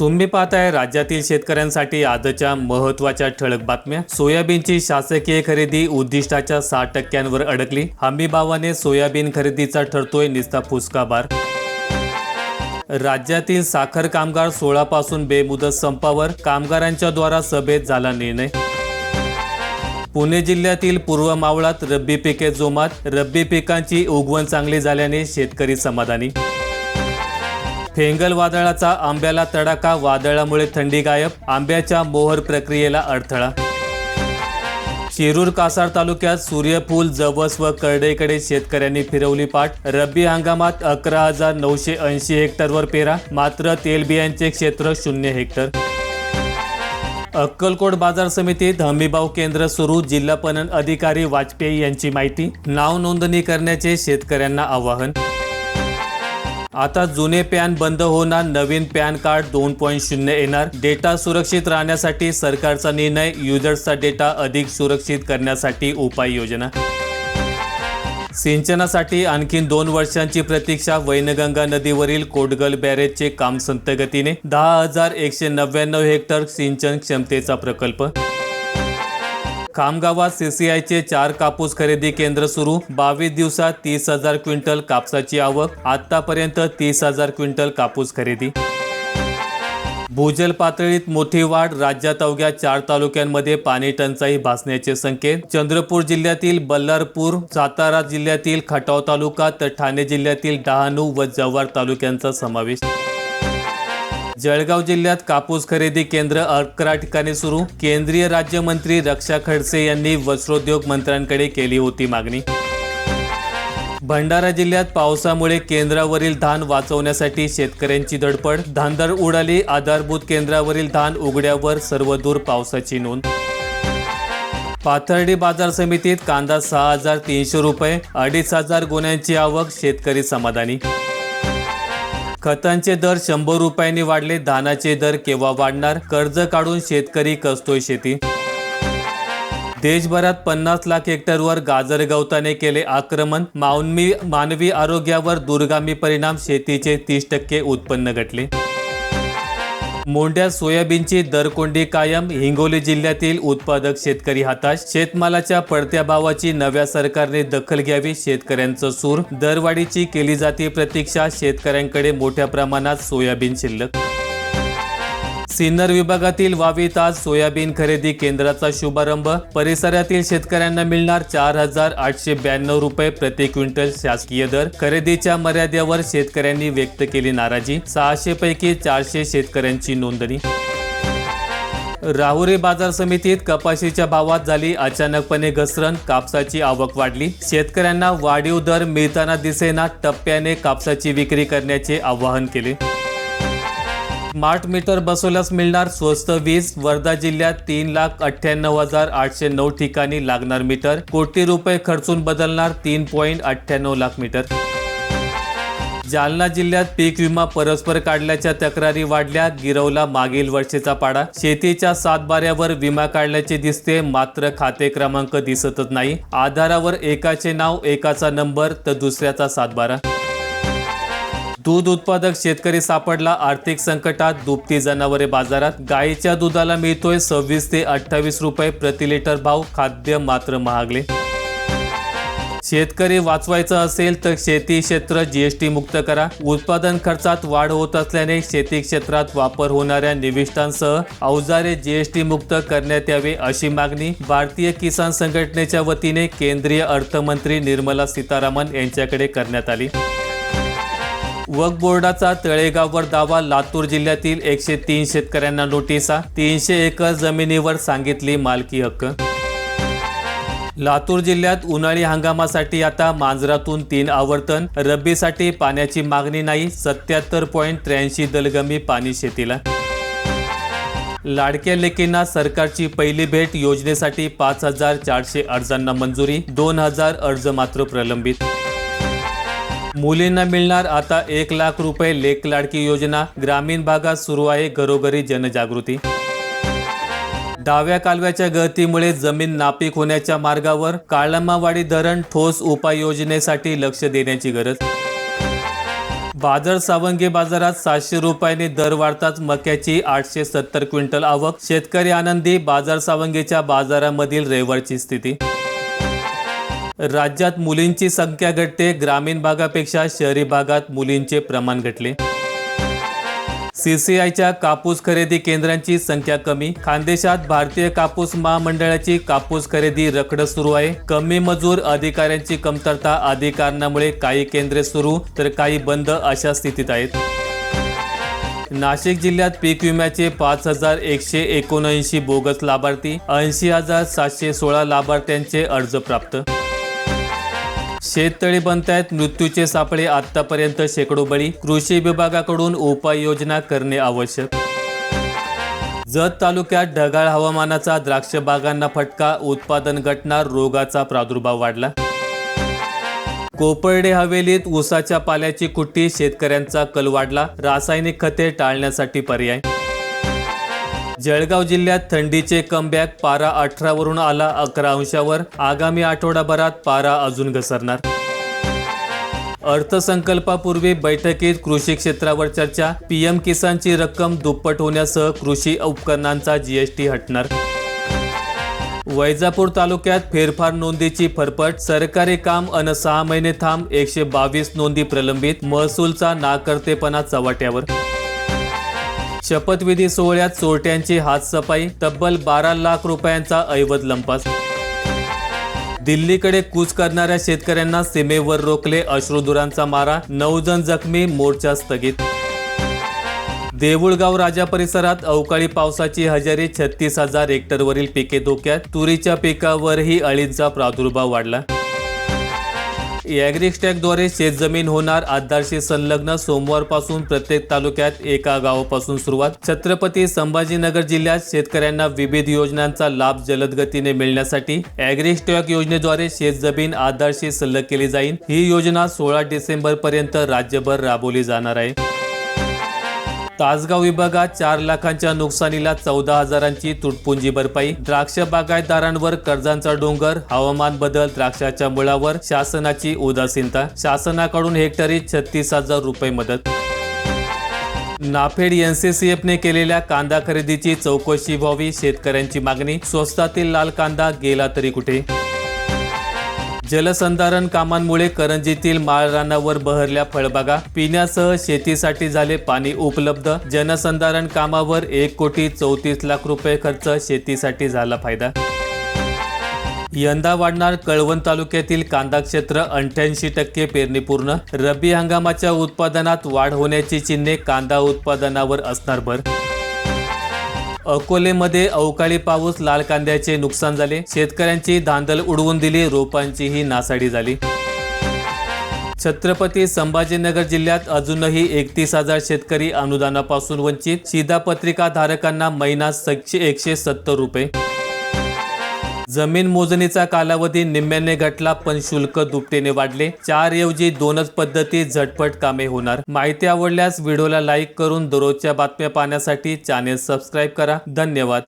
तुम्ही पाहताय राज्यातील शेतकऱ्यांसाठी आजच्या महत्त्वाच्या ठळक बातम्या. सोयाबीनची शासकीय खरेदी उद्दिष्टाच्या सहा टक्क्यांवर अडकली. हमी भावाने सोयाबीन खरेदीचा ठरतोय निस्ता फुसका बार राज्यातील साखर कामगार सोळा पासून बेमुदत संपावर. कामगारांच्या द्वारा सभेत झाला निर्णय. पुणे जिल्ह्यातील पूर्व मावळात रब्बी पिके जोमात. रब्बी पिकांची उगवण चांगली झाल्याने शेतकरी समाधानी. फेंगल वादळाचा आंब्याला तडाखा वादळामुळे थंडी गायब आंब्याच्या मोहर प्रक्रियेला अडथळा. शिरूर कासार तालुक्यात सूर्यफूल जवस व करडेकडे शेतकऱ्यांनी फिरवली पाठ. रब्बी हंगामात अकरा हजार नऊशे ऐंशी हेक्टरवर पेरा मात्र तेलबियांचे क्षेत्र शून्य हेक्टर. अक्कलकोट बाजार समितीत हमीभाव केंद्र सुरू जिल्हा पणन अधिकारी वाजपेयी यांची माहिती. नाव नोंदणी करण्याचे शेतकऱ्यांना आवाहन. आता जुने पॅन बंद होणार नवीन पॅन कार्ड दोन पॉईंट शून्य येणार. डेटा सुरक्षित राहण्यासाठी सरकारचा निर्णय युजर्सचा डेटा अधिक सुरक्षित करण्यासाठी उपाययोजना सिंचनासाठी आणखी दोन वर्षांची प्रतीक्षा वैनगंगा नदीवरील कोटगल बॅरेजचे काम संत गतीने. दहा हजार एकशे नव्याण्णव हेक्टर सिंचन क्षमतेचा प्रकल्प. खामगावात सीसीआयचे चार कापूस खरेदी केंद्र सुरू. बावीस दिवसात तीस हजार क्विंटल कापसाची आवक. आतापर्यंत तीस हजार क्विंटल कापूस खरेदी. भूजल पातळीत मोठी वाढ. राज्यात अवघ्या चार तालुक्यांमध्ये पाणी टंचाई भासण्याचे संकेत. चंद्रपूर जिल्ह्यातील बल्लारपूर सातारा जिल्ह्यातील खटाव तालुका तर ठाणे जिल्ह्यातील डहाणू व जव्हार तालुक्यांचा समावेश जळगाव जिल्ह्यात कापूस खरेदी केंद्र अकरा ठिकाणी सुरू. केंद्रीय राज्यमंत्री रक्षा खडसे यांनी वस्त्रोद्योग मंत्र्यांकडे केली होती मागणी. भंडारा जिल्ह्यात पावसामुळे केंद्रावरील धान वाचवण्यासाठी शेतकऱ्यांची धडपड. धांदर उडाली आधारभूत केंद्रावरील धान उघड्यावर सर्वदूर पावसाची नोंद. पाथर्डी बाजार समितीत कांदा सहा हजार तीनशे रुपये अडीच हजार गुन्ह्यांची आवक शेतकरी समाधानी खतांचे दर शंभर रुपयांनी वाढले धानाचे दर केव्हा वाढणार? कर्ज काढून शेतकरी कसतोय शेती? देशभरात पन्नास लाख हेक्टरवर गाजर गवताने केले आक्रमण. मानवी मानवी आरोग्यावर दुर्गामी परिणाम शेतीचे तीस टक्के उत्पन्न घटले. मोंड्या सोयाबीनची दरकोंडी कायम हिंगोली जिल्ह्यातील उत्पादक शेतकरी हाताश. शेतमालाच्या पडत्या भावाची नव्या सरकारने दखल घ्यावी शेतकऱ्यांचं सूर. दरवाढीची केली जाते प्रतीक्षा शेतकऱ्यांकडे मोठ्या प्रमाणात सोयाबीन शिल्लक. सिन्नर विभागातील वावीत आज सोयाबीन खरेदी केंद्राचा शुभारंभ. परिसरातील शेतकऱ्यांना मिळणार चार हजार आठशे ब्याण्णव रुपये प्रति क्विंटल शासकीय दर. खरेदीच्या मर्यादेवर शेतकऱ्यांनी व्यक्त केली नाराजी. सहाशे पैकी चारशे शेतकऱ्यांची नोंदणी. राहुरी बाजार समितीत कपाशीच्या भावात झाली अचानकपणे घसरण. कापसाची आवक वाढली. शेतकऱ्यांना वाढीव दर मिळताना दिसेना टप्प्याने कापसाची विक्री करण्याचे आवाहन केले. स्मार्ट मीटर बसवल्यास मिळणार स्वस्त वीज. वर्धा जिल्ह्यात तीन लाख अठ्ठ्याण्णव हजार आठशे नऊ ठिकाणी लागणार मीटर. कोटी रुपये खर्चून बदलणार तीन पॉईंट अठ्ठ्याण्णव लाख मीटर. जालना जिल्ह्यात पीक विमा परस्पर काढल्याच्या तक्रारी वाढल्या. गिरवला मागील वर्षीचा पाडा. शेतीच्या सातबाऱ्यावर विमा काढल्याचे दिसते. मात्र खाते क्रमांक दिसतच नाही. आधारावर एकाचे नाव एकाचा नंबर तर दुसऱ्याचा सातबारा. दूध उत्पादक शेतकरी सापडला. आर्थिक संकटात दुभती जनावरे बाजारात. गायीच्या दुधाला मिळतोय सव्वीस ते अठ्ठावीस रुपये प्रति लिटर भाव. खाद्य मात्र महागले. शेतकरी वाचवायचं असेल तर शेती क्षेत्र जीएसटी मुक्त करा. उत्पादन खर्चात वाढ होत असल्याने शेती क्षेत्रात वापर होणाऱ्या निविष्ठांसह अवजारे जीएसटी मुक्त करण्यात यावे अशी मागणी भारतीय किसान संघटनेच्या वतीने केंद्रीय अर्थमंत्री निर्मला सीतारामन यांच्याकडे करण्यात आली. वक्फ बोर्डाचा तळेगाववर दावा लातूर जिल्ह्यातील एकशे तीन शेतकऱ्यांना नोटिसा तीनशे एकर जमिनीवर सांगितली मालकी हक्क. लातूर जिल्ह्यात उन्हाळी हंगामासाठी आता मांजरातून तीन आवर्तन रब्बीसाठी पाण्याची मागणी नाही सत्याहत्तर पॉईंट त्र्याऐंशी दलगमी पाणी शेतीला. लाडक्या लेकींना सरकारची पहिली भेट योजनेसाठी पाच हजार चारशे अर्जांना मंजुरी दोन हजार अर्ज मात्र प्रलंबित. मुलींना मिळणार आता एक लाख रुपये लेख लाडकी योजना. ग्रामीण भागात सुरू आहे घरोघरी जनजागृती. डाव्या कालव्याच्या गळतीमुळे जमीन नापीक होण्याच्या मार्गावर काळमावाडी धरण ठोस उपाययोजनेसाठी लक्ष देण्याची गरज. बाजार सावंगी बाजारात सातशे रुपयाने दर वाढताच मक्याची आठशे सत्तर क्विंटल आवक. शेतकरी आनंदी बाजार सावंगीच्या बाजारामधील रविवारची स्थिती. राज्यात मुलींची संख्या घटते ग्रामीण भागापेक्षा शहरी भागात मुलींचे प्रमाण घटले. सीसीआयच्या कापूस खरेदी केंद्रांची संख्या कमी. खानदेशात भारतीय कापूस महामंडळाची कापूस खरेदी रखड सुरू आहे. कमी मजूर अधिकाऱ्यांची कमतरता आदी कारणामुळे काही केंद्रे सुरू तर काही बंद अशा स्थितीत आहेत. नाशिक जिल्ह्यात पीक विम्याचे पाच हजार एकशे एकोणऐंशी बोगस लाभार्थी ऐंशी हजार सातशे सोळा लाभार्थ्यांचे अर्ज प्राप्त. शेततळी बनतायत मृत्यूचे सापळे आतापर्यंत शेकडो बळी. कृषी विभागाकडून उपाययोजना करणे आवश्यक. जत तालुक्यात ढगाळ हवामानाचा द्राक्ष बागांना फटका. उत्पादन घटणार रोगाचा प्रादुर्भाव वाढला. कोपर्डे हवेलीत ऊसाच्या पाल्याची कुट्टी. शेतकऱ्यांचा कल वाढला. रासायनिक खते टाळण्यासाठी पर्याय. जळगाव जिल्ह्यात थंडीचे कमबॅक पारा अठरावरून आला अकरा अंशावर. आगामी आठवडाभरात पारा अजून घसरणार. अर्थसंकल्पापूर्वी बैठकीत कृषी क्षेत्रावर चर्चा. पीएम किसानची रक्कम दुप्पट होण्यासह कृषी उपकरणांचा जीएसटी हटणार. वैजापूर तालुक्यात फेरफार नोंदीची फरफट. सरकारी काम अन सहा महिने थांब एकशे बावीस नोंदी प्रलंबित. महसूलचा नाकर्तेपणा चव्हाट्यावर. शपथविधी सोहळ्यात चोरट्यांची हातसफाई तब्बल बारा लाख रुपयांचा ऐवज लंपास. दिल्लीकडे कूच करणाऱ्या शेतकऱ्यांना सीमेवर रोखले अश्रुधुरांचा मारा नऊ जण जखमी मोर्चा स्थगित. देऊळगाव राजा परिसरात अवकाळी पावसाची हजेरी छत्तीस हजार हेक्टरवरील पिके धोक्यात तुरीच्या पिकावरही अळींचा प्रादुर्भाव वाढला. ॲग्रिस्टॅकद्वारे शेतजमीन होणार आधारशी संलग्न सोमवारपासून प्रत्येक तालुक्यात एका गावापासून सुरुवात. छत्रपती संभाजीनगर जिल्ह्यात शेतकऱ्यांना विविध योजनांचा लाभ जलद गतीने मिळण्यासाठी ॲग्रिस्टॅक योजनेद्वारे शेतजमीन आधारशी संलग्न केली जाईल. ही योजना सोळा डिसेंबर पर्यंत राज्यभर राबवली जाणार आहे. तासगाव विभागात चार लाखांच्या नुकसानीला चौदा हजारांची तुटपुंजी भरपाई. द्राक्ष बागायतदारांवर कर्जांचा डोंगर हवामान बदल द्राक्षाच्या मुळावर शासनाची उदासीनता. शासनाकडून हेक्टरी छत्तीस हजार रुपये मदत. नाफेड एनसीसीएफने केलेल्या कांदा खरेदीची चौकशी व्हावी शेतकऱ्यांची मागणी. स्वस्तातील लाल कांदा गेला तरी कुठे? जलसंधारण कामांमुळे करंजीतील माळरानावर बहरल्या फळबागा. पिण्यासह शेतीसाठी झाले पाणी उपलब्ध. जनसंधारण कामावर एक कोटी चौतीस लाख रुपये खर्च शेतीसाठी झाला फायदा. यंदा वाढणार कळवण तालुक्यातील कांदा क्षेत्र अठ्ठ्याऐंशी टक्के पेरणीपूर्ण. रब्बी हंगामाच्या उत्पादनात वाढ होण्याची चिन्हे कांदा उत्पादनावर असणार भर. अकोलेमध्ये अवकाळी पाऊस लाल कांद्याचे नुकसान झाले. शेतकऱ्यांची धांदल उडवून दिली रोपांचीही नासाडी झाली. छत्रपती संभाजीनगर जिल्ह्यात अजूनही एकतीस हजार शेतकरी अनुदानापासून वंचित. शिधापत्रिका धारकांना महिना सातशे एकशे सत्तर रुपये. जमीन मोजणीचा कालावधी निम्म्याने घटला पण शुल्क दुपटीने वाढले. चार ऐवजी दोनच पद्धती झटपट कामे होणार. माहिती आवडल्यास व्हिडिओला लाईक करून दररोजच्या बातम्या पाहण्यासाठी चॅनेल सबस्क्राईब करा. धन्यवाद.